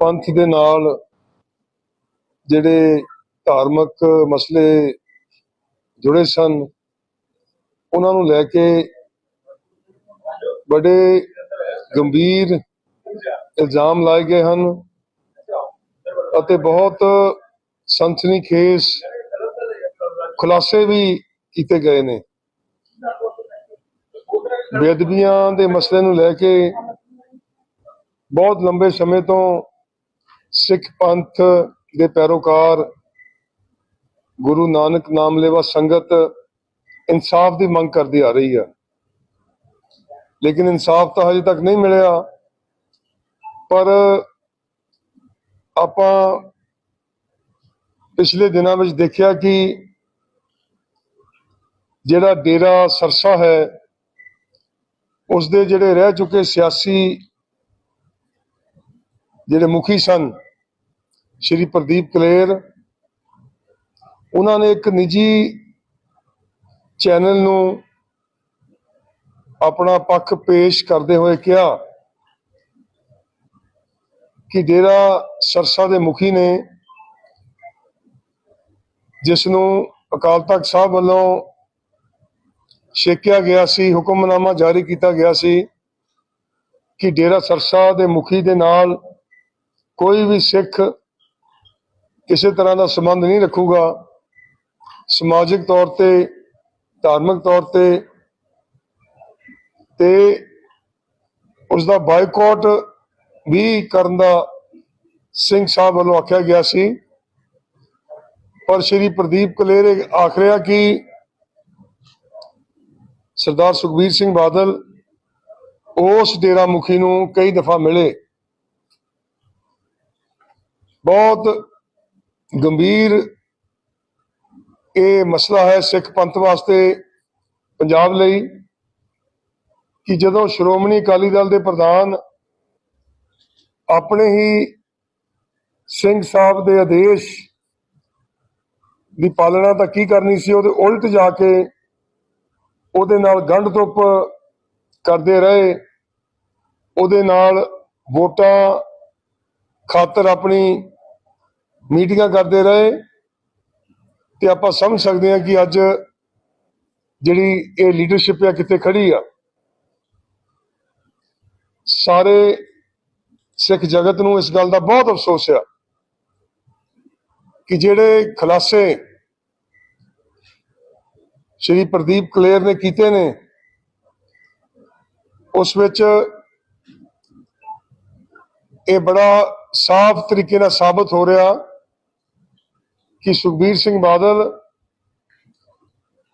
ਪੰਥ ਦੇ ਨਾਲ ਜਿਹੜੇ ਧਾਰਮਿਕ ਮਸਲੇ ਜੁੜੇ ਸਨ, ਉਹਨਾਂ ਨੂੰ ਲੈ ਕੇ ਬੜੇ ਗੰਭੀਰ ਇਲਜ਼ਾਮ ਲਾਏ ਗਏ ਹਨ ਅਤੇ ਬਹੁਤ ਸੰਸਨੀਖੇਜ਼ ਖੁਲਾਸੇ ਵੀ ਕੀਤੇ ਗਏ ਨੇ। ਬੇਅਦਬੀਆਂ ਦੇ ਮਸਲੇ ਨੂੰ ਲੈ ਕੇ ਬਹੁਤ ਲੰਬੇ ਸਮੇਂ ਤੋਂ ਸਿੱਖ ਪੰਥ ਦੇ ਪੈਰੋਕਾਰ ਗੁਰੂ ਨਾਨਕ ਨਾਮ ਲੈਵਾ ਸੰਗਤ ਇਨਸਾਫ ਦੀ ਮੰਗ ਕਰਦੀ ਆ ਰਹੀ ਆ। ਲੇਕਿਨ ਇਨਸਾਫ ਤਾਂ ਹਜੇ ਤੱਕ ਨਹੀਂ ਮਿਲਿਆ। ਪਰ ਆਪਾਂ ਪਿਛਲੇ ਦਿਨਾਂ ਵਿੱਚ ਦੇਖਿਆ ਕਿ ਜਿਹੜਾ ਡੇਰਾ ਸਰਸਾ ਹੈ ਉਸ ਦੇ ਜਿਹੜੇ ਰਹਿ ਚੁੱਕੇ ਸਿਆਸੀ ਜਿਹੜੇ ਮੁਖੀ ਸਨ ਸ਼੍ਰੀ ਪ੍ਰਦੀਪ ਕਲੇਰ, ਉਹਨਾਂ ਨੇ ਇੱਕ ਨਿੱਜੀ ਚੈਨਲ ਨੂੰ ਆਪਣਾ ਪੱਖ ਪੇਸ਼ ਕਰਦੇ ਹੋਏ ਕਿਹਾ ਕਿ ਡੇਰਾ ਸਰਸਾ ਦੇ ਮੁਖੀ ਨੇ ਜਿਸ ਨੂੰ ਅਕਾਲ ਤਖਤ ਸਾਹਿਬ ਵੱਲੋਂ ਛੇਕਿਆ ਗਿਆ ਸੀ, ਹੁਕਮਨਾਮਾ ਜਾਰੀ ਕੀਤਾ ਗਿਆ ਸੀ ਕਿ ਡੇਰਾ ਸਰਸਾ ਦੇ ਮੁਖੀ ਦੇ ਨਾਲ ਕੋਈ ਵੀ ਸਿੱਖ ਕਿਸੇ ਤਰ੍ਹਾਂ ਦਾ ਸੰਬੰਧ ਨਹੀਂ ਰੱਖੂਗਾ। ਸਮਾਜਿਕ ਤੌਰ ਤੇ, ਧਾਰਮਿਕ ਤੌਰ ਤੇ ਤੇ ਉਸ ਦਾ ਬਾਈਕਾਟ ਵੀ ਕਰਨ ਦਾ ਸਿੰਘ ਸਾਹਿਬ ਵੱਲੋਂ ਆਖਿਆ ਗਿਆ ਸੀ। ਪਰ ਸ਼੍ਰੀ ਪ੍ਰਦੀਪ ਕਲੇਰ ਆਖ ਰਿਹਾ ਕਿ ਸਰਦਾਰ ਸੁਖਬੀਰ ਸਿੰਘ ਬਾਦਲ ਉਸ ਡੇਰਾ ਮੁਖੀ ਨੂੰ ਕਈ ਦਫਾ ਮਿਲੇ। ਬਹੁਤ ਗੰਭੀਰ ਇਹ ਮਸਲਾ ਹੈ ਸਿੱਖ ਪੰਥ ਵਾਸਤੇ ਪੰਜਾਬ ਲਈ ਕਿ ਜਦੋਂ ਸ਼੍ਰੋਮਣੀ ਅਕਾਲੀ ਦਲ ਦੇ ਪ੍ਰਧਾਨ ਆਪਣੇ ਹੀ ਸਿੰਘ ਸਾਹਿਬ ਦੇ ਆਦੇਸ਼ ਦੀ ਪਾਲਣਾ ਤਾਂ ਕੀ ਕਰਨੀ ਸੀ, ਉਹਦੇ ਉਲਟ ਜਾ ਕੇ ਉਹਦੇ ਨਾਲ ਗੰਢ ਧੁੱਪ ਕਰਦੇ ਰਹੇ, ਉਹਦੇ ਨਾਲ ਵੋਟਾਂ ਖਾਤਰ ਆਪਣੀ ਮੀਟਿੰਗਾਂ ਕਰਦੇ ਰਹੇ ਤੇ ਆਪਾਂ ਸਮਝ ਸਕਦੇ ਹਾਂ ਕਿ ਅੱਜ ਜਿਹੜੀ ਇਹ ਲੀਡਰਸ਼ਿਪ ਆ, ਕਿੱਥੇ ਖੜੀ ਆ। ਸਾਰੇ ਸਿੱਖ ਜਗਤ ਨੂੰ ਇਸ ਗੱਲ ਦਾ ਬਹੁਤ ਅਫਸੋਸ ਆ ਕਿ ਜਿਹੜੇ ਖਲਾਸੇ ਸ਼੍ਰੀ ਪ੍ਰਦੀਪ ਕਲੇਰ ਨੇ ਕੀਤੇ ਨੇ, ਉਸ ਵਿੱਚ ਇਹ ਬੜਾ ਸਾਫ਼ ਤਰੀਕੇ ਨਾਲ ਸਾਬਤ ਹੋ ਰਿਹਾ ਕਿ ਸੁਖਬੀਰ ਸਿੰਘ ਬਾਦਲ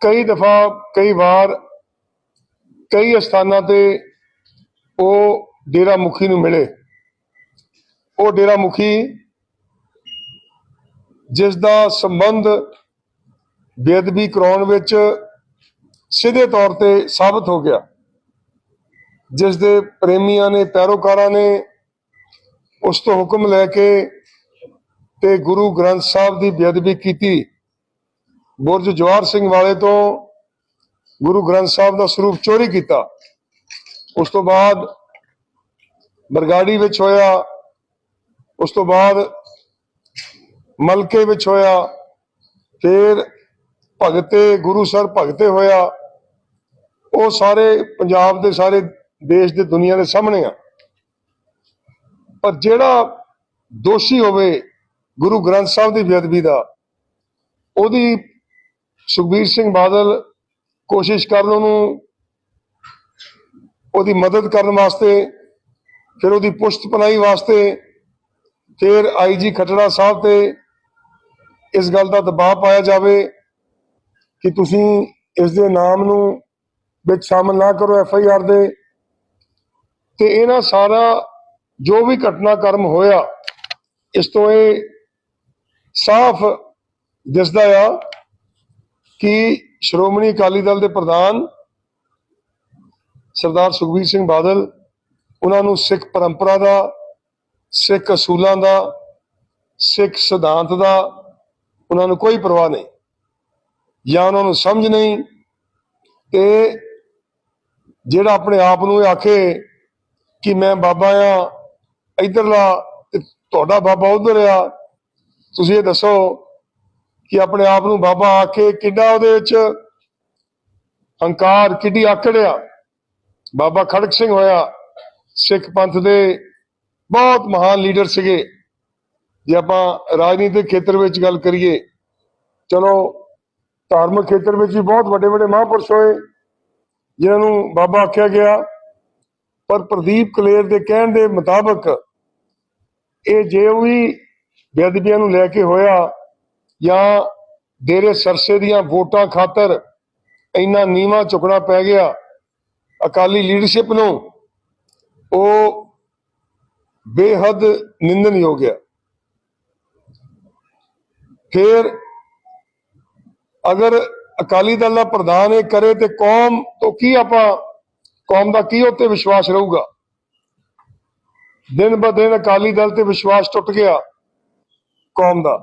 ਕਈ ਦਫਾ, ਕਈ ਵਾਰ, ਕਈ ਸਥਾਨਾਂ ਤੇ ਉਹ ਡੇਰਾ ਮੁਖੀ ਨੂੰ ਮਿਲੇ। ਉਹ ਡੇਰਾ ਮੁਖੀ ਜਿਸ ਦਾ ਸੰਬੰਧ ਬੇਅਦਬੀ ਕਰਾਉਣ ਵਿੱਚ ਸਿੱਧੇ ਤੌਰ ਤੇ ਸਾਬਤ ਹੋ ਗਿਆ। ਜਿਸ ਦੇ ਪ੍ਰੇਮੀਆਂ ਨੇ, ਪੈਰੋਕਾਰਾਂ ਨੇ ਉਸ ਤੋਂ ਹੁਕਮ ਲੈ ਕੇ ਤੇ ਗੁਰੂ ਗ੍ਰੰਥ ਸਾਹਿਬ ਦੀ ਬੇਅਦਬੀ ਕੀਤੀ। ਬੁਰਜ ਜਵਾਰ ਸਿੰਘ ਵਾਲੇ ਤੋਂ ਗੁਰੂ ਗ੍ਰੰਥ ਸਾਹਿਬ ਦਾ ਸਰੂਪ ਚੋਰੀ ਕੀਤਾ। ਉਸ ਤੋਂ ਬਾਅਦ ਬਰਗਾੜੀ ਵਿੱਚ ਹੋਇਆ। ਉਸ ਤੋਂ ਬਾਅਦ ਮਲਕੇ ਵਿੱਚ ਹੋਇਆ। ਫਿਰ ਭਗਤੇ, ਗੁਰੂ ਸਰ ਭਗਤੇ ਹੋਇਆ। ਉਹ ਸਾਰੇ ਪੰਜਾਬ ਦੇ ਸਾਰੇ ਦੇਸ਼ ਦੇ ਦੁਨੀਆ ਦੇ ਸਾਹਮਣੇ ਆ। ਪਰ ਜਿਹੜਾ ਦੋਸ਼ੀ ਹੋਵੇ ਗੁਰੂ ਗ੍ਰੰਥ ਸਾਹਿਬ ਦੀ ਬੇਅਦਬੀ ਦਾ। ਉਹਦੀ ਸੁਖਬੀਰ ਸਿੰਘ ਬਾਦਲ ਕੋਸ਼ਿਸ਼ ਕਰਨ ਉਹਨੂੰ ਉਹਦੀ ਮਦਦ ਕਰਨ ਵਾਸਤੇ, ਫਿਰ ਉਹਦੀ ਪੁਸ਼ਤ ਪਨਾਈ ਵਾਸਤੇ, ਫਿਰ ਆਈਜੀ ਖਟੜਾ ਸਾਹਿਬ ਤੇ ਇਸ ਗੱਲ ਦਾ ਦਬਾਅ ਪਾਇਆ ਜਾਵੇ ਕਿ ਤੁਸੀਂ ਇਸ ਦੇ ਨਾਮ ਨੂੰ ਵਿੱਚ ਸ਼ਾਮਲ ਨਾ ਕਰੋ ਐਫ ਆਈ ਆਰ ਦੇ। ਤੇ ਇਹਨਾਂ ਸਾਰਾ ਜੋ ਵੀ ਘਟਨਾਕ੍ਰਮ ਹੋਇਆ, ਇਸ ਤੋਂ ਇਹ ਸਾਫ਼ ਦਿਸਦਾ ਆ ਕਿ ਸ਼੍ਰੋਮਣੀ ਅਕਾਲੀ ਦਲ ਦੇ ਪ੍ਰਧਾਨ ਸਰਦਾਰ ਸੁਖਬੀਰ ਸਿੰਘ ਬਾਦਲ, ਉਹਨਾਂ ਨੂੰ ਸਿੱਖ ਪਰੰਪਰਾ ਦਾ, ਸਿੱਖ ਅਸੂਲਾਂ ਦਾ, ਸਿੱਖ ਸਿਧਾਂਤ ਦਾ ਉਹਨਾਂ ਨੂੰ ਕੋਈ ਪਰਵਾਹ ਨਹੀਂ, ਜਾਂ ਉਹਨਾਂ ਨੂੰ ਸਮਝ ਨਹੀਂ ਤੇ ਜਿਹੜਾ ਆਪਣੇ ਆਪ ਨੂੰ ਇਹ ਆਖੇ ਕਿ ਮੈਂ ਬਾਬਾ ਆ, ਇਧਰਲਾ ਤੇ ਤੁਹਾਡਾ ਬਾਬਾ ਉਧਰ ਆ ਤੁਸੀਂ ਇਹ ਦੱਸੋ ਕਿ ਆਪਣੇ ਆਪ ਨੂੰ ਬਾਬਾ ਆਖੇ ਕਿੱਡਾ ਉਹਦੇ ਵਿੱਚ ਹੰਕਾਰ ਕਿੱਡੀ ਆਕੜ ਬਾਬਾ ਖੜਕ ਸਿੰਘ ਹੋਇਆ, ਸਿੱਖ ਪੰਥ ਦੇ ਬਹੁਤ ਮਹਾਨ ਲੀਡਰ ਸੀਗੇ। ਜੇ ਆਪਾਂ ਰਾਜਨੀਤਿਕ ਖੇਤਰ ਵਿੱਚ ਗੱਲ ਕਰੀਏ, ਚਲੋ ਧਾਰਮਿਕ ਖੇਤਰ ਵਿੱਚ ਵੀ ਬਹੁਤ ਵੱਡੇ ਵੱਡੇ ਮਹਾਂਪੁਰਸ਼ ਹੋਏ, ਜਿਨ੍ਹਾਂ ਨੂੰ ਬਾਬਾ ਆਖਿਆ ਗਿਆ। ਪਰ ਪ੍ਰਦੀਪ ਕਲੇਰ ਦੇ ਕਹਿਣ ਦੇ ਮੁਤਾਬਕ ਇਹ ਜੇ ਵੀ ਬੇਅਦਬੀਆਂ ਨੂੰ ਲੈ ਕੇ ਹੋਇਆ ਜਾਂ ਡੇਰੇ ਸਰਸੇ ਦੀਆਂ ਵੋਟਾਂ ਖਾਤਰ ਇੰਨਾ ਨੀਵਾ ਝੁਕਣਾ ਪੈ ਗਿਆ, ਅਕਾਲੀ ਲੀਡਰਸ਼ਿਪ ਨੂੰ ਉਹ ਬੇਹੱਦ ਨਿੰਦਨਯੋਗ ਹੈ। ਫਿਰ ਅਗਰ ਅਕਾਲੀ ਦਲ ਦਾ ਪ੍ਰਧਾਨ ਇਹ ਕਰੇ ਤੇ ਕੌਮ ਤੋਂ ਕੀ ਆਪਾਂ, ਕੌਮ ਦਾ ਕੀ ਉੱਤੇ ਵਿਸ਼ਵਾਸ ਰਹੂਗਾ? ਦਿਨ ਬ ਦਿਨ ਅਕਾਲੀ ਦਲ ਤੇ ਵਿਸ਼ਵਾਸ ਟੁੱਟ ਗਿਆ। ਕੌਮ ਦਾ।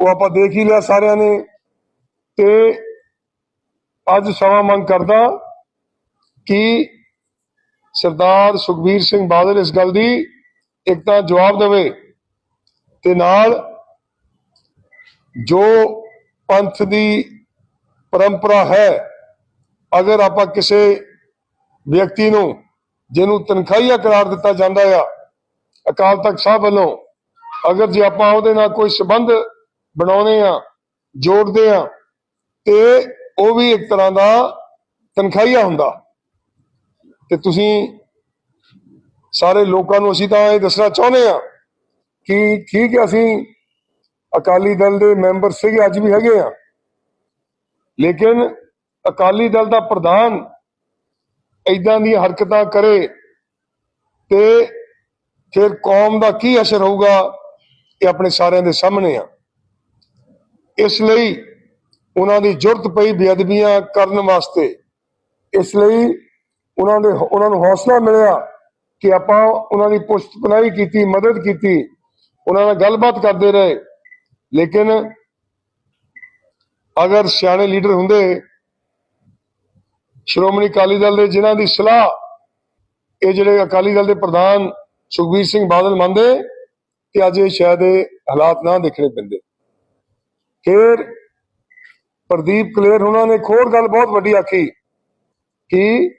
ਉਹ ਆਪਾਂ ਦੇਖ ਹੀ ਲਿਆ ਸਾਰਿਆਂ ਨੇ ਤੇ ਅੱਜ ਸਮਾਂ ਮੰਗ ਕਰਦਾ ਕਿ ਸਰਦਾਰ ਸੁਖਬੀਰ ਸਿੰਘ ਬਾਦਲ ਇਸ ਗੱਲ ਦੀ ਇੱਕ ਤਾਂ ਜਵਾਬ ਦੇਵੇ ਤੇ ਨਾਲ ਜੋ ਪੰਥ ਦੀ ਪਰੰਪਰਾ ਹੈ, ਅਗਰ ਆਪਾਂ ਕਿਸੇ ਵਿਅਕਤੀ ਨੂੰ, ਜਿਹਨੂੰ ਤਨਖਾਹੀਆ ਕਰਾਰ ਦਿੱਤਾ ਜਾਂਦਾ ਆ, ਅਕਾਲ ਤਖਤ ਸਾਹਿਬ ਵੱਲੋਂ ਅਗਰ ਜੇ ਆਪਾਂ ਉਹਦੇ ਨਾਲ ਕੋਈ ਸਬੰਧ ਬਣਾਉਨੇ ਆ, ਜੋੜਦੇ ਆ, ਤੇ ਉਹ ਵੀ ਇੱਕ ਤਰ੍ਹਾਂ ਦਾ ਤਨਖਾਹੀਆ ਹੁੰਦਾ। ਤੇ ਤੁਸੀਂ ਸਾਰੇ ਲੋਕਾਂ ਨੂੰ ਅਸੀਂ ਤਾਂ ਇਹ ਦੱਸਣਾ ਚਾਹੁੰਦੇ ਆ ਕਿ ਠੀਕ ਹੈ, ਅਸੀਂ ਅਕਾਲੀ ਦਲ ਦੇ ਮੈਂਬਰ ਸੀਗੇ, ਅੱਜ ਵੀ ਹੈਗੇ ਆ। ਲੇਕਿਨ ਅਕਾਲੀ ਦਲ ਦਾ ਪ੍ਰਧਾਨ ਇਦਾਂ ਦੀਆਂ ਹਰਕਤਾਂ ਕਰੇ ਤੇ ਫਿਰ ਕੌਮ ਦਾ ਕੀ ਅਸਰ ਹੋਊਗਾ? ਇਹ ਆਪਣੇ ਸਾਰਿਆਂ ਦੇ ਸਾਹਮਣੇ ਆ। ਇਸ ਲਈ ਉਹਨਾਂ ਦੀ ਜ਼ਰੂਰਤ ਪਈ ਬੇਅਦਬੀਆਂ ਕਰਨ ਵਾਸਤੇ। ਇਸ ਲਈ ਉਹਨਾਂ ਦੇ ਉਹਨਾਂ ਨੂੰ ਹੌਸਲਾ ਮਿਲਿਆ ਕਿ ਆਪਾਂ ਉਹਨਾਂ ਦੀ ਪੁਸ਼ਤ ਕੀਤੀ, ਮਦਦ ਕੀਤੀ, ਉਹਨਾਂ ਨਾਲ ਗੱਲਬਾਤ ਕਰਦੇ ਰਹੇ। ਲੇਕਿਨ ਅਗਰ ਸਿਆਣੇ ਲੀਡਰ ਹੁੰਦੇ, ਸ਼੍ਰੋਮਣੀ ਅਕਾਲੀ ਦਲ ਦੇ ਜਿਨ੍ਹਾਂ ਦੀ ਸਲਾਹ, ਇਹ ਜਿਹੜੇ ਅਕਾਲੀ ਦਲ ਦੇ ਪ੍ਰਧਾਨ ਸੁਖਬੀਰ ਸਿੰਘ ਬਾਦਲ ਮੰਨਦੇ ਤੇ ਅੱਜ ਇਹ ਸ਼ਾਇਦ ਇਹ ਹਾਲਾਤ ਨਾ ਦੇਖਣੇ ਪੈਂਦੇ। ਫਿਰ ਪ੍ਰਦੀਪ ਕਲੇਰ ਉਹਨਾਂ ਨੇ ਇੱਕ ਹੋਰ ਗੱਲ ਬਹੁਤ ਵੱਡੀ ਆਖੀ ਕਿ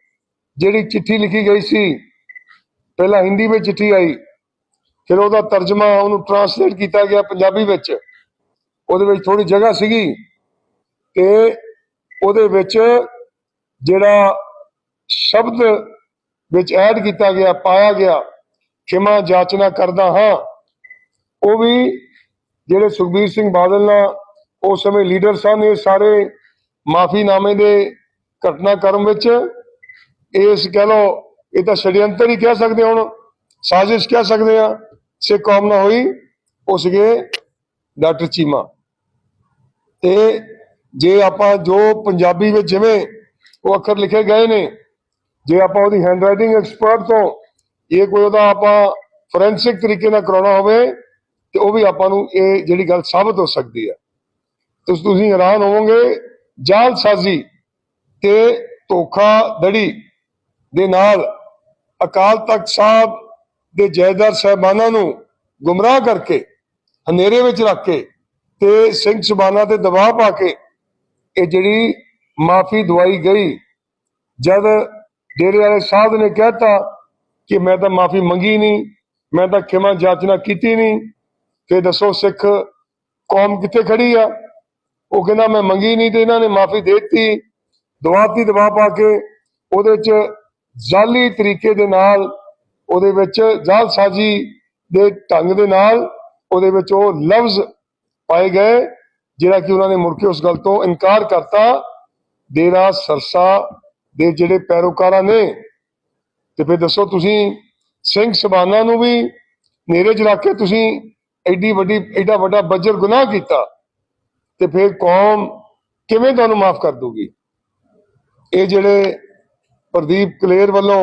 ਜਿਹੜੀ ਚਿੱਠੀ ਲਿਖੀ ਗਈ ਸੀ, ਪਹਿਲਾਂ ਹਿੰਦੀ ਵਿੱਚ ਚਿੱਠੀ ਆਈ, ਫਿਰ ਉਹਦਾ ਤਰਜਮਾ ਉਹਨੂੰ ਟਰਾਂਸਲੇਟ ਕੀਤਾ ਗਿਆ ਪੰਜਾਬੀ ਵਿੱਚ। ਉਹਦੇ ਵਿੱਚ ਥੋੜੀ ਜਗ੍ਹਾ ਸੀਗੀ ਤੇ ਉਹਦੇ ਵਿੱਚ ਜਿਹੜਾ ਸ਼ਬਦ ਵਿੱਚ ਐਡ ਕੀਤਾ ਗਿਆ, ਪਾਇਆ ਗਿਆ ਖਿਮਾ ਜਾਚਨਾ ਕਰਦਾ ਹਾਂ। ਉਹ ਵੀ ਜਿਹੜੇ ਸੁਖਬੀਰ ਸਿੰਘ ਬਾਦਲ ਨਾਲ ਉਸ ਸਮੇਂ ਲੀਡਰ ਸਨ, ਇਹ ਸਾਰੇ ਮਾਫੀਨਾਮੇ ਦੇ ਘਟਨਾਕ੍ਰਮ ਵਿੱਚ ਇਸ ਕਹਿ ਲੋ ਇਹ ਤਾਂ ਛੜਯੰਤਰ ਹੀ ਕਹਿ ਸਕਦੇ ਹੁਣ, ਸਾਜ਼ਿਸ਼ ਕਹਿ ਸਕਦੇ ਆ ਸੇ ਕੌਮ ਨਾ ਹੋਈ, ਉਹ ਸੀਗੇ ਡਾਕਟਰ ਚੀਮਾ। ਤੇ ਜੇ ਆਪਾਂ ਜੋ ਪੰਜਾਬੀ ਵਿੱਚ ਜਿਵੇਂ ਉਹ ਅੱਖਰ ਲਿਖੇ ਗਏ ਨੇ, ਜੇ ਆਪਾਂ ਉਹਦੀ ਹੈਂਡਰਾਈਟਿੰਗ ਐਕਸਪਰਟ ਤੋਂ, ਇਹ ਕੋਈ ਉਹਦਾ ਆਪਾਂ ਫੋਰੈਂਸਿਕ ਤਰੀਕੇ ਨਾਲ ਕਰਾਉਣਾ ਹੋਵੇ ਤੇ ਉਹ ਵੀ ਆਪਾਂ ਨੂੰ ਇਹ ਜਿਹੜੀ ਗੱਲ ਸਾਬਤ ਹੋ ਸਕਦੀ ਹੈ। ਤੁਸੀਂ ਤੁਸੀਂ ਹੈਰਾਨ ਹੋਵੋਗੇ ਜਾਲਸਾਜ਼ੀ ਤੇ ਧੋਖਾਧੜੀ ਦੇ ਨਾਲ ਅਕਾਲ ਤਖਤ ਸਾਹਿਬ ਦੇ ਜੈਦਾਰ ਸਹਿਬਾਨਾਂ ਨੂੰ ਗੁੰਮਰਾਹ ਕਰਕੇ, ਹਨੇਰੇ ਵਿੱਚ ਰੱਖ ਕੇ ਤੇ ਸਿੰਘ ਸੁਬਾਨਾ ਤੇ ਦਬਾਅ ਪਾ ਕੇ ਇਹ ਜਿਹੜੀ ਮਾਫੀ ਦਵਾਈ ਗਈ, ਜਦ ਡੇਰੇ ਵਾਲੇ ਸਾਹਿਬ ਨੇ ਕਹਿਤਾ ਕਿ ਮੈਂ ਤਾਂ ਮਾਫੀ ਮੰਗੀ ਨਹੀਂ, ਮੈਂ ਤਾਂ ਖਿਮਾ ਜਾਚਨਾ ਕੀਤੀ ਨਹੀਂ ਤੇ ਦੱਸੋ ਸਿੱਖ ਕੌਮ ਕਿੱਥੇ ਖੜੀ ਆ? ਉਹ ਕਹਿੰਦਾ, ਮੈਂ ਮੰਗੀ ਨਹੀਂ ਤੇ ਇਹਨਾਂ ਨੇ ਮਾਫੀ ਦੇ ਦਿੱਤੀ। ਦਵਾਤੀ ਦਵਾ ਪਾ ਕੇ ਉਹਦੇ ਚ ਜਾਲੀ ਤਰੀਕੇ ਦੇ ਨਾਲ, ਉਹਦੇ ਵਿੱਚ ਜਾਲਸਾਜ਼ੀ ਦੇ ਢੰਗ ਦੇ ਨਾਲ ਉਹਦੇ ਵਿੱਚ ਉਹ ਲਫ਼ਜ਼ ਪਾਏ ਗਏ, ਜਿਹੜਾ ਕਿ ਉਹਨਾਂ ਨੇ ਮੁੜ ਕੇ ਉਸ ਗੱਲ ਤੋਂ ਇਨਕਾਰ ਕਰਤਾ। ਡੇਰਾ ਸਰਸਾ ਦੇ ਜਿਹੜੇ ਪੈਰੋਕਾਰਾਂ ਨੇ, ਤੇ ਫਿਰ ਦੱਸੋ ਤੁਸੀਂ ਸਿੰਘ ਸਬਾਨਾ ਨੂੰ ਵੀ ਨੇਰੇ 'ਚ ਕੇ ਤੁਸੀਂ ਐਡੀ ਵੱਡੀ, ਐਡਾ ਵੱਡਾ ਬੱਜਰ ਗੁਨਾਹ ਕੀਤਾ ਤੇ ਫਿਰ ਕੌਮ ਕਿਵੇਂ ਤੁਹਾਨੂੰ ਮਾਫ ਕਰ ਦੂਗੀ? ਇਹ ਜਿਹੜੇ ਪ੍ਰਦੀਪ ਕਲੇਰ ਵੱਲੋਂ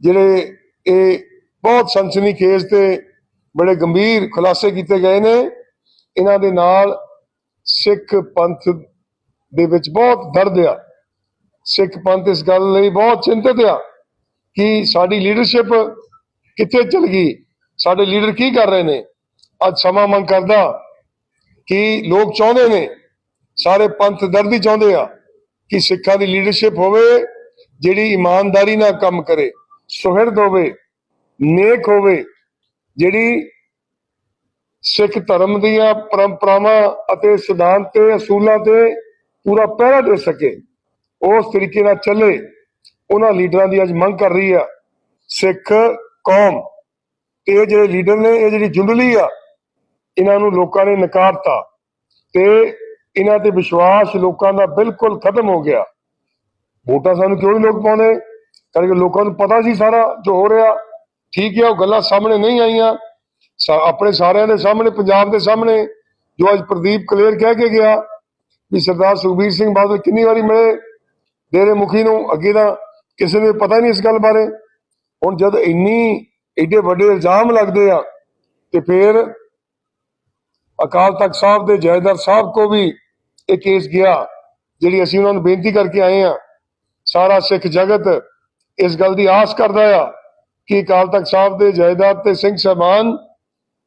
ਜਿਹੜੇ ਇਹ ਬਹੁਤ ਸਨਸਨੀਖੇਜ਼ ਤੇ ਬੜੇ ਗੰਭੀਰ ਖੁਲਾਸੇ ਕੀਤੇ ਗਏ ਨੇ, ਇਹਨਾਂ ਦੇ ਨਾਲ ਸਿੱਖ ਪੰਥ ਦੇ ਵਿੱਚ ਬਹੁਤ ਦਰਦ ਆ। ਸਿੱਖ ਪੰਥ ਇਸ ਗੱਲ ਲਈ ਬਹੁਤ ਚਿੰਤਤ ਆ ਕਿ ਸਾਡੀ ਲੀਡਰਸ਼ਿਪ ਕਿੱਥੇ ਚਲ ਗਈ, ਸਾਡੇ ਲੀਡਰ ਕੀ ਕਰ ਰਹੇ ਨੇ। ਅੱਜ ਸਮਾਂ ਮੰਗ ਕਰਦਾ ਕਿ ਲੋਕ ਚਾਹੁੰਦੇ ਨੇ, ਸਾਰੇ ਪੰਥ ਦਰਦੀ ਚਾਹੁੰਦੇ ਆ, ਕਿ ਸਿੱਖਾਂ ਦੀ ਲੀਡਰਸ਼ਿਪ ਹੋਵੇ, ਜਿਹੜੀ ਇਮਾਨਦਾਰੀ ਨਾਲ ਕੰਮ ਕਰੇ, ਸੁਹਿਰਦ ਹੋਵੇ, ਨੇਕ ਹੋਵੇ, ਜਿਹੜੀ ਸਿੱਖ ਧਰਮ ਦੀਆਂ ਪਰੰਪਰਾਵਾਂ ਅਤੇ ਸਿਧਾਂਤ ਤੇ ਅਸੂਲਾਂ ਤੇ ਪੂਰਾ ਪਹਿਰਾ ਦੇ ਸਕੇ, ਉਸ ਤਰੀਕੇ ਨਾਲ ਚੱਲੇ, ਉਹਨਾਂ ਲੀਡਰਾਂ ਦੀ ਅੱਜ ਮੰਗ ਕਰ ਰਹੀ ਆ, ਸਿੱਖ ਕੌਮ, ਤੇ ਇਹ ਜਿਹੜੇ ਲੀਡਰ ਨੇ, ਇਹ ਜਿਹੜੀ ਜੁੰਡਲੀ ਆ ਇਹਨਾਂ ਨੂੰ ਲੋਕਾਂ ਨੇ ਨਕਾਰਤਾ ਤੇ ਇਹਨਾਂ ਤੇ ਵਿਸ਼ਵਾਸ ਲੋਕਾਂ ਦਾ ਬਿਲਕੁਲ ਖਤਮ ਹੋ ਗਿਆ। ਵੋਟਾਂ ਸਾਨੂੰ ਕਿਉਂ ਨਹੀਂ ਲੋਕ ਪਾਉਂਦੇ? ਕਰਕੇ ਲੋਕਾਂ ਨੂੰ ਪਤਾ ਸੀ ਸਾਰਾ ਜੋ ਹੋ ਰਿਹਾ। ਠੀਕ ਹੈ, ਉਹ ਗੱਲਾਂ ਸਾਹਮਣੇ ਨਹੀਂ ਆਈਆਂ। ਆਪਣੇ ਸਾਰਿਆਂ ਦੇ ਸਾਹਮਣੇ, ਪੰਜਾਬ ਦੇ ਸਾਹਮਣੇ, ਜੋ ਅੱਜ ਪ੍ਰਦੀਪ ਕਲੇਰ ਕਹਿ ਕੇ ਗਿਆ ਵੀ ਸਰਦਾਰ ਸੁਖਬੀਰ ਸਿੰਘ ਬਾਦਲ ਕਿੰਨੀ ਵਾਰੀ ਮਿਲੇ, ਡੇਰੇ ਮੁਖੀ ਨੂੰ ਅੱਗੇ ਦਾ ਕਿਸੇ ਨੂੰ ਪਤਾ ਨਹੀਂ ਇਸ ਗੱਲ ਬਾਰੇ। ਹੁਣ ਜਦ ਇੰਨੀ, ਏਡੇ ਵੱਡੇ ਇਲਜ਼ਾਮ ਲੱਗਦੇ ਆ ਤੇ ਫਿਰ ਅਕਾਲ ਤਖਤ ਸਾਹਿਬ ਦੇ ਜੈਦਰ ਸਾਹਿਬ ਕੋ ਵੀ ਇਹ ਕੇਸ ਗਿਆ, ਜਿਹੜੀ ਅਸੀਂ ਉਹਨਾਂ ਨੂੰ ਬੇਨਤੀ ਕਰਕੇ ਆਏ ਆ ਸਾਰਾ ਸਿੱਖ ਜਗਤ ਇਸ ਗੱਲ ਦੀ ਆਸ ਕਰਦਾ ਆ ਕਿ ਅਕਾਲ ਤਖਤ ਸਾਹਿਬ ਦੇ ਜਾਇਦਾਦ ਤੇ ਸਿੰਘ ਸਾਹਿਬਾਨ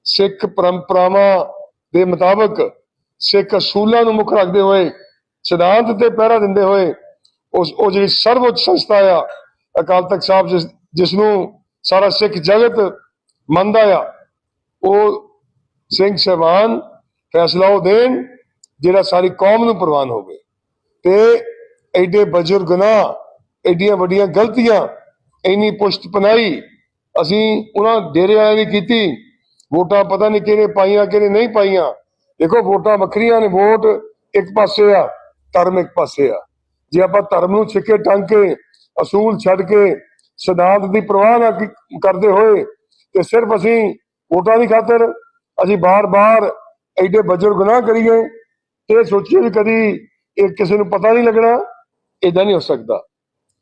ਸਿੱਖ ਪਰੰਪਰਾਵਾਂ ਦੇ ਮੁਤਾਬਕ ਸਿੱਖ ਅਸੂਲਾਂ ਨੂੰ ਮੁੱਖ ਰੱਖਦੇ ਹੋਏ, ਸਿਧਾਂਤ ਤੇ ਪਹਿਰਾ ਦਿੰਦੇ ਹੋਏ ਉਸ, ਉਹ ਜਿਹੜੀ ਸਰਵਉੱਚ ਸੰਸਥਾ ਆ, ਅਕਾਲ ਤਖਤ ਸਾਹਿਬ ਜਿਸ ਨੂੰ ਸਾਰਾ ਸਿੱਖ ਜਗਤ ਮੰਨਦਾ ਆ, ਉਹ ਸਿੰਘ ਸਾਹਿਬਾਨ ਫੈਸਲਾ ਉਹ ਦੇਣ ਜਿਹੜਾ ਸਾਰੀ ਕੌਮ ਨੂੰ ਪ੍ਰਵਾਨ ਹੋਵੇ। ਤੇ ਐਡੇ ਬਜ਼ੁਰਗ ਨਾ, ਐਡੀਆਂ ਵੱਡੀਆਂ ਗਲਤੀਆਂ, ਇੰਨੀ ਪੁਸ਼ਤ ਪਨਾਈ ਅਸੀਂ ਉਹਨਾਂ ਡੇਰੇ ਵਾਲਿਆਂ ਦੀ ਕੀਤੀ। ਵੋਟਾਂ ਪਤਾ ਨਹੀਂ ਕਿਹਨੇ ਪਾਈਆਂ, ਕਿਹਨੇ ਨਹੀਂ ਪਾਈਆਂ। ਦੇਖੋ ਵੋਟਾਂ ਵੱਖਰੀਆਂ ਨੇ, ਵੋਟ ਇੱਕ ਪਾਸੇ ਆ, ਧਰਮ ਇੱਕ ਪਾਸੇ ਆ। ਜੇ ਆਪਾਂ ਧਰਮ ਨੂੰ ਛਿੱਕੇ ਟੰਗ ਕੇ, ਅਸੂਲ ਛੱਡ ਕੇ ਸਿਧਾਂਤ ਦੀ ਪ੍ਰਵਾਹ ਨਾ ਕਰਦੇ ਹੋਏ, ਤੇ ਸਿਰਫ ਅਸੀਂ ਵੋਟਾਂ ਦੀ ਖਾਤਰ ਅਸੀਂ ਬਾਰ-ਬਾਰ ਐਡੇ ਬਜ਼ੁਰਗ ਨਾ ਕਰੀਏ ਤੇ ਸੋਚੀਏ ਵੀ ਕਦੀ ਇਹ ਕਿਸੇ ਨੂੰ ਪਤਾ ਨਹੀਂ ਲੱਗਣਾ ਇਦਾਂ ਨਹੀਂ ਹੋ ਸਕਦਾ।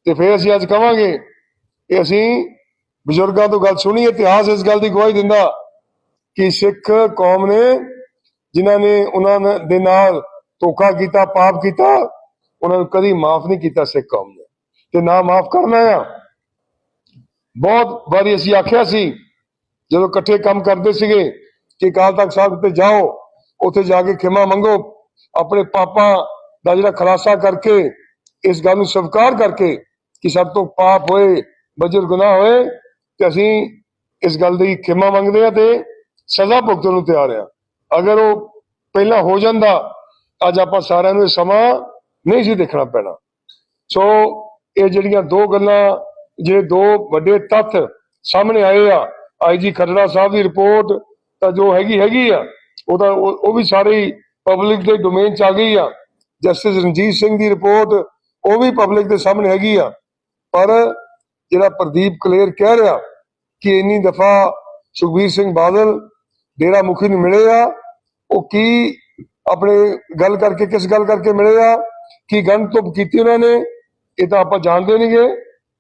ਤੇ ਫਿਰ ਅਸੀਂ ਅੱਜ ਕਵਾਂਗੇ ਕਿ ਅਸੀਂ ਬਜ਼ੁਰਗਾਂ ਤੋਂ ਗੱਲ ਸੁਣੀ, ਇਤਿਹਾਸ ਇਸ ਗੱਲ ਦੀ ਗਵਾਹੀ ਦਿੰਦਾ ਕਿ ਸਿੱਖ ਕੌਮ ਨੇ ਜਿਨ੍ਹਾਂ ਨੇ ਉਹਨਾਂ ਦੇ ਨਾਲ ਧੋਖਾ ਕੀਤਾ, ਪਾਪ ਕੀਤਾ, ਉਹਨਾਂ ਨੂੰ ਕਦੀ ਮਾਫ ਨਹੀਂ ਕੀਤਾ ਸਿੱਖ ਕੌਮ ਨੇ। ਤੇ ਨਾ ਮਾਫ ਕਰਨਾ ਆ ਬਹੁਤ ਵਾਰੀ ਅਸੀਂ ਆਖਿਆ ਸੀ, ਜਦੋਂ ਇਕੱਠੇ ਕੰਮ ਕਰਦੇ ਸੀਗੇ ਕਿ ਅਕਾਲ ਤਖਤ ਸਾਹਿਬ ਤੇ ਜਾਓ, ਉੱਥੇ ਜਾ ਕੇ ਖਿਮਾ ਮੰਗੋ, ਆਪਣੇ ਪਾਪਾਂ ਦਾ ਜਿਹੜਾ ਖਲਾਸਾ ਕਰਕੇ, ਇਸ ਗੱਲ ਨੂੰ ਸਵੀਕਾਰ ਕਰਕੇ ਕਿ ਸਭ ਤੋਂ ਪਾਪ ਹੋਏ ਬਜਰ ਗੁਨਾਹ ਹੋਏ, ਤੇ ਅਸੀਂ ਇਸ ਗੱਲ ਦੀ ਖਿਮਾ ਮੰਗਦੇ ਆ ਤੇ ਸਜ਼ਾ ਭੁਗਤਣ ਨੂੰ ਤਿਆਰ ਆ ਅਗਰ ਉਹ ਪਹਿਲਾਂ ਹੋ ਜਾਂਦਾ, ਅੱਜ ਆਪਾਂ ਸਾਰਿਆਂ ਨੂੰ ਇਹ ਸਮਾਂ ਨਹੀਂ ਸੀ ਦੇਖਣਾ ਪੈਣਾ। ਸੋ ਇਹ ਜਿਹੜੀਆਂ ਦੋ ਗੱਲਾਂ, ਜਿਹੜੇ ਦੋ ਵੱਡੇ ਤੱਥ ਸਾਹਮਣੇ ਆਏ ਆ ਆਈਜੀ ਖਰੜਾ ਸਾਹਿਬ ਦੀ ਰਿਪੋਰਟ ਤਾਂ ਜੋ ਹੈਗੀ ਹੈਗੀ ਆ। ਉਹ ਤਾਂ ਉਹ ਵੀ ਸਾਰੀ ਪਬਲਿਕ ਦੇ ਡੋਮੇਨ ਚ ਆ ਗਈ ਆ। ਜਸਟਿਸ ਰਣਜੀਤ ਸਿੰਘ ਦੀ ਰਿਪੋਰਟ ਉਹ ਵੀ ਪਬਲਿਕ ਦੇ ਸਾਹਮਣੇ ਹੈਗੀ ਆ। ਪਰ ਜਿਹੜਾ ਪ੍ਰਦੀਪ ਕਲੇਰ ਕਹਿ ਰਿਹਾ ਕਿ ਇੰਨੀ ਦਫਾ ਸੁਖਬੀਰ ਸਿੰਘ ਬਾਦਲ ਡੇਰਾ ਮੁਖੀ ਨੂੰ ਮਿਲੇ ਆ, ਉਹ ਕੀ ਆਪਣੇ ਗੱਲ ਕਰਕੇ, ਕਿਸ ਗੱਲ ਕਰਕੇ ਮਿਲੇ ਆ, ਕੀ ਗਨ ਤੋਂ ਕੀਤੀ ਉਹਨਾਂ ਨੇ, ਇਹ ਤਾਂ ਆਪਾਂ ਜਾਣਦੇ ਨਹੀਂਗੇ।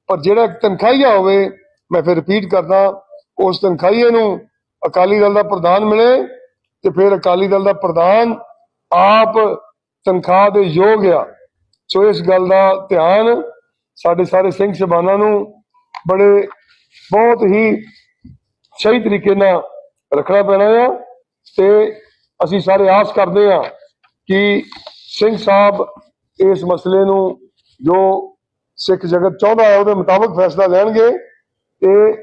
ਪਰ ਜਿਹੜਾ ਇੱਕ ਤਨਖਾਹੀਆ ਹੋਵੇ, ਮੈਂ ਫਿਰ ਰਿਪੀਟ ਕਰਦਾ, ਉਸ ਤਨਖਾਹੀਏ ਨੂੰ ਅਕਾਲੀ ਦਲ ਦਾ ਪ੍ਰਧਾਨ ਮਿਲੇ ਤੇ ਫਿਰ ਅਕਾਲੀ ਦਲ ਦਾ ਪ੍ਰਧਾਨ ਆਪ ਤਨਖਾਹ ਦੇ ਯੋਗ ਆ। ਸੋ ਇਸ ਗੱਲ ਦਾ ਧਿਆਨ ਸਾਡੇ ਸਾਰੇ ਸਿੰਘ ਸਭਾਨਾਂ ਨੂੰ ਬੜੇ ਬਹੁਤ ਹੀ ਸਹੀ ਤਰੀਕੇ ਨਾਲ ਰੱਖਣਾ ਪੈਣਾ ਆ ਤੇ ਅਸੀਂ ਸਾਰੇ ਆਸ ਕਰਦੇ ਆ ਕਿ ਸਿੰਘ ਸਾਹਿਬ ਇਸ ਮਸਲੇ ਨੂੰ ਜੋ ਸਿੱਖ ਜਗਤ ਚਾਹੁੰਦਾ ਹੈ ਉਹਦੇ ਮੁਤਾਬਕ ਫੈਸਲਾ ਲੈਣਗੇ ਤੇ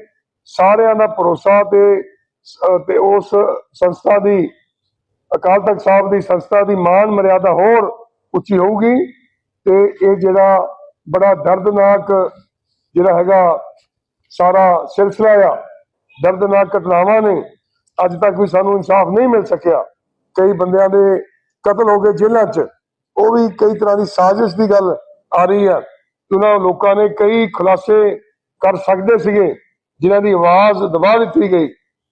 ਸਾਰਿਆਂ ਦਾ ਭਰੋਸਾ ਤੇ ਤੇ ਉਸ ਸੰਸਥਾ ਦੀ, ਅਕਾਲ ਤਖਤ ਸਾਹਿਬ ਦੀ ਸੰਸਥਾ ਦੀ ਮਾਨ ਮਰਿਆਦਾ ਹੋਰ ਉੱਚੀ ਹੋਊਗੀ ਤੇ ਇਹ ਜਿਹੜਾ ਬੜਾ ਦਰਦਨਾਕ ਜਿਹੜਾ ਹੈਗਾ ਸਾਰਾ ਸਿਲਸਿਲਾ ਆ, ਦਰਦਨਾਕ ਘਟਨਾਵਾਂ ਨੇ, ਅੱਜ ਤੱਕ ਵੀ ਸਾਨੂੰ ਇਨਸਾਫ ਨਹੀਂ ਮਿਲ ਸਕਿਆ। ਕਈ ਬੰਦਿਆਂ ਦੇ ਕਤਲ ਹੋ ਗਏ ਜੇਲ੍ਹਾਂ 'ਚ, ਉਹ ਵੀ ਕਈ ਤਰ੍ਹਾਂ ਦੀ ਸਾਜ਼ਿਸ਼ ਦੀ ਗੱਲ ਆ ਰਹੀ ਹੈ ਉਹਨਾਂ ਲੋਕਾਂ ਨੇ ਕਈ ਖੁਲਾਸੇ ਕਰ ਸਕਦੇ ਸੀਗੇ, ਜਿਨ੍ਹਾਂ ਦੀ ਆਵਾਜ਼ ਦਬਾ ਦਿੱਤੀ ਗਈ।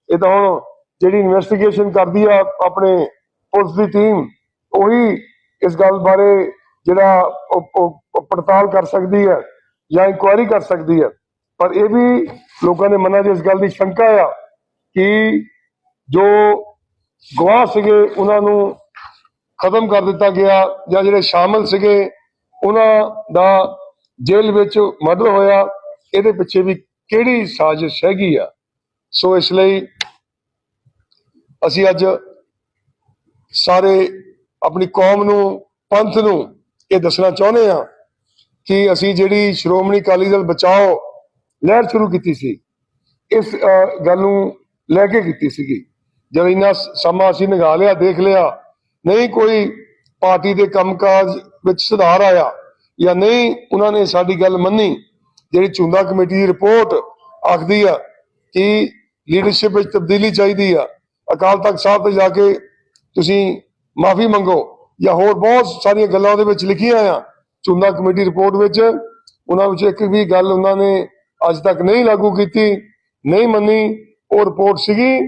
ਇਹ ਤਾਂ ਹੁਣ ਜਿਹੜੀ ਇਨਵੈਸਟੀਗੇਸ਼ਨ ਕਰਦੀ ਆ ਆਪਣੇ ਪੁਲਿਸ ਦੀ ਟੀਮ ਉਹੀ ਇਸ ਗੱਲ ਬਾਰੇ ਜਿਹੜਾ ਪੜਤਾਲ ਕਰ ਸਕਦੀ ਹੈ ਜਾਂ ਇਨਕੁਆਇਰੀ ਕਰ ਸਕਦੀ ਹੈ ਪਰ ਇਹ ਵੀ ਲੋਕਾਂ ਦੇ ਮਨਾਂ 'ਚ ਇਸ ਗੱਲ ਦੀ ਸ਼ੰਕਾ ਆ ਕਿ ਜੋ ਗਵਾਹ ਸੀਗੇ, ਉਹਨਾਂ ਨੂੰ ਖਤਮ ਕਰ ਦਿੱਤਾ ਗਿਆ ਜਾਂ ਜਿਹੜੇ ਸ਼ਾਮਲ ਸੀਗੇ, ਉਹਨਾਂ ਦਾ ਜੇਲ੍ਹ ਵਿੱਚ ਮਰਡਰ ਹੋਇਆ। ਇਹਦੇ ਪਿੱਛੇ ਵੀ ਕਿਹੜੀ ਸਾਜ਼ਿਸ਼ ਹੈਗੀ ਆ? ਸੋ ਇਸ ਲਈ ਅਸੀਂ ਅੱਜ ਸਾਰੇ ਆਪਣੀ ਕੌਮ ਨੂੰ, ਪੰਥ ਨੂੰ ਇਹ ਦੱਸਣਾ ਚਾਹੁੰਦੇ ਹਾਂ ਕਿ ਅਸੀਂ ਜਿਹੜੀ ਸ਼੍ਰੋਮਣੀ ਅਕਾਲੀ ਦਲ ਬਚਾਓ ਲਹਿਰ ਸ਼ੁਰੂ ਕੀਤੀ ਸੀ, ਇਸ ਗੱਲ ਨੂੰ ਲੈ ਕੇ ਕੀਤੀ ਸੀਗੀ। ਜਦ ਇੰਨਾ ਸਮਾਂ ਅਸੀਂ ਨਿਗਾ ਲਿਆ, ਦੇਖ ਲਿਆ, ਨਹੀਂ ਕੋਈ ਪਾਰਟੀ ਦੇ ਕੰਮਕਾਜ ਵਿੱਚ ਸੁਧਾਰ ਆਇਆ ਜਾਂ ਨਹੀਂ ਉਹਨਾਂ ਨੇ ਸਾਡੀ ਗੱਲ ਮੰਨੀ, ਜਿਹੜੀ ਚੁੰਦਾ ਕਮੇਟੀ ਦੀ ਰਿਪੋਰਟ ਆਖਦੀ ਆ ਕਿ ਲੀਡਰਸ਼ਿਪ ਵਿੱਚ ਤਬਦੀਲੀ ਚਾਹੀਦੀ ਆ। ਅਕਾਲ ਤਖਤ ਸਾਹਿਬ ਤੇ ਜਾ ਕੇ ਤੁਸੀਂ ਮਾਫੀ ਮੰਗੋ ਜਾਂ ਹੋਰ ਬਹੁਤ ਸਾਰੀਆਂ ਗੱਲਾਂ ਉਹਦੇ ਵਿੱਚ ਲਿਖੀਆਂ ਆ। ਚੁੰਦਾ ਕਮੇਟੀ ਰਿਪੋਰਟ ਵਿੱਚ ਉਹਨਾਂ ਵਿੱਚ ਇੱਕ ਵੀ ਗੱਲ ਉਹਨਾਂ ਨੇ ਅੱਜ ਤੱਕ ਨਹੀਂ ਲਾਗੂ ਕੀਤੀ, ਨਹੀਂ ਮੰਨੀ। ਉਹ ਰਿਪੋਰਟ ਸੀਗੀ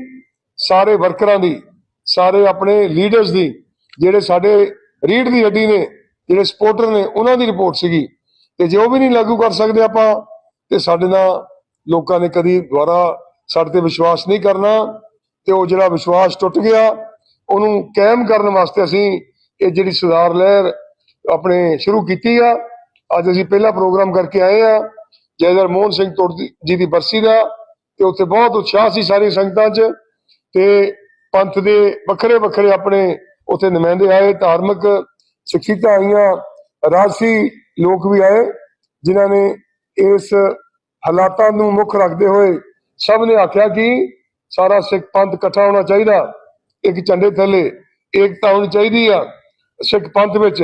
ਸਾਰੇ ਵਰਕਰਾਂ ਦੀ, ਸਾਰੇ ਆਪਣੇ ਲੀਡਰਸ ਦੀ, ਜਿਹੜੇ ਸਾਡੇ ਰੀੜ ਦੀ ਹੱਡੀ ਨੇ, ਜਿਹੜੇ ਸਪੋਰਟਰ ਨੇ, ਉਹਨਾਂ ਦੀ ਰਿਪੋਰਟ ਸੀਗੀ। ਤੇ ਜੇ ਉਹ ਵੀ ਨਹੀਂ ਲਾਗੂ ਕਰ ਸਕਦੇ ਆਪਾਂ, ਤੇ ਸਾਡੇ ਨਾਲ ਲੋਕਾਂ ਨੇ ਕਦੀ ਦੁਬਾਰਾ ਸਾਡੇ ਤੇ ਵਿਸ਼ਵਾਸ ਨਹੀਂ ਕਰਨਾ ਤੇ ਉਹ ਜਿਹੜਾ ਵਿਸ਼ਵਾਸ ਟੁੱਟ ਗਿਆ, ਉਹਨੂੰ ਕਾਇਮ ਕਰਨ ਵਾਸਤੇ ਅਸੀਂ ਇਹ ਜਿਹੜੀ ਸੁਧਾਰ ਲਹਿਰ ਆਪਣੇ ਸ਼ੁਰੂ ਕੀਤੀ ਆ, ਅੱਜ ਅਸੀਂ ਪਹਿਲਾ ਪ੍ਰੋਗਰਾਮ ਕਰਕੇ ਆਏ ਆ ਜੈਦਰ ਮੋਹਨ ਸਿੰਘ ਤੁਰਦੀ ਜੀ ਦੀ ਬਰਸੀ ਦਾ, ਤੇ ਉੱਥੇ ਬਹੁਤ ਉਤਸ਼ਾਹ ਸੀ ਸਾਰੀ ਸੰਗਤਾਂ 'ਚ, ਤੇ ਪੰਥ ਦੇ ਵੱਖਰੇ ਵੱਖਰੇ ਆਪਣੇ ਉੱਥੇ ਨੁਮਾਇੰਦੇ ਆਏ, ਧਾਰਮਿਕ ਸ਼ਖਸੀਅਤਾਂ ਆਈਆਂ, ਰਾਜਸੀ ਲੋਕ ਵੀ ਆਏ, ਜਿਨ੍ਹਾਂ ਨੇ ਇਸ ਹਾਲਾਤਾਂ ਨੂੰ ਮੁੱਖ ਰੱਖਦੇ ਹੋਏ ਸਭ ਨੇ ਆਖਿਆ ਕਿ ਸਾਰਾ ਸਿੱਖ ਪੰਥ ਇਕੱਠਾ ਹੋਣਾ ਚਾਹੀਦਾ, ਇੱਕ ਝੰਡੇ ਥੱਲੇ ਏਕਤਾ ਹੋਣੀ ਚਾਹੀਦੀ ਆ ਸਿੱਖ ਪੰਥ ਵਿੱਚ।